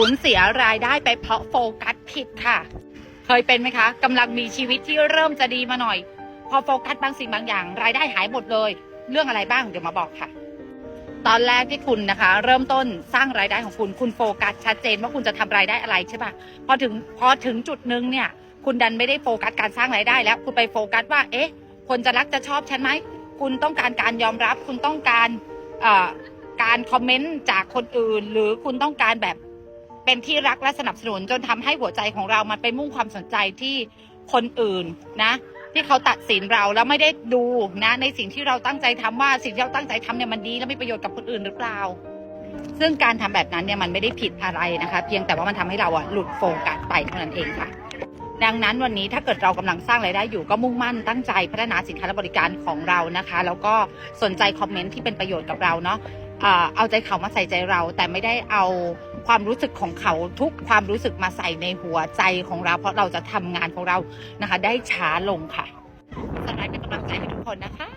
สูญเสียรายได้ไปเพราะโฟกัสผิดค่ะ เคยเป็นไหมคะกำลังมีชีวิตที่เริ่มจะดีมาหน่อย พอโฟกัสบางสิ่งบางอย่าง รายได้หายหมดเลย เรื่องอะไรบ้างเดี๋ยวมาบอกค่ะ ตอนแรกที่คุณนะคะ เริ่มต้นสร้างรายได้ของคุณคุณโฟกัสชัดเจนว่าคุณจะทำรายได้อะไรใช่ปะพอถึงพอถึงจุดหนึ่งเนี่ย คุณดันไม่ได้โฟกัสการสร้างรายได้แล้ว คุณไปโฟกัสว่า เอ๊ะ คนจะรักจะชอบฉันไหมคุณต้องการการยอมรับ คุณต้องการเอ่อการคอมเมนต์จากคนอื่น หรือคุณต้องการแบบ เป็นที่รักและสนับสนุนจนทำให้หัวใจของเรามันไปมุ่งความสนใจที่คนอื่นนะ ที่เขาตัดสินเราแล้วไม่ได้ดูนะ ในสิ่งที่เราตั้งใจทำว่าสิ่งที่เราตั้งใจทำเนี่ยมันดีและมีประโยชน์กับคนอื่นหรือเปล่า ซึ่งการทำแบบนั้นเนี่ยมันไม่ได้ผิดอะไรนะคะ เพียงแต่ว่ามันทำให้เราอะหลุดโฟกัสไปเท่านั้นเองค่ะดังนั้นวันนี้ถ้าเกิดเรากำลังสร้างรายได้อยู่ก็มุ่งมั่นตั้งใจพัฒนาสินค้าและบริการของเรานะคะ แล้วก็สนใจคอมเมนต์ที่เป็นประโยชน์กับเราเนาะ เอาใจเขามาใส่ใจเรา แต่ไม่ได้เอาความรู้สึกของเขาทุกความรู้สึกมาใส่ในหัวใจของเรา เพราะเราจะทำงานของเรานะคะ ได้ช้าลงค่ะสไลด์เป็นกำลังใจให้ทุกคนนะคะ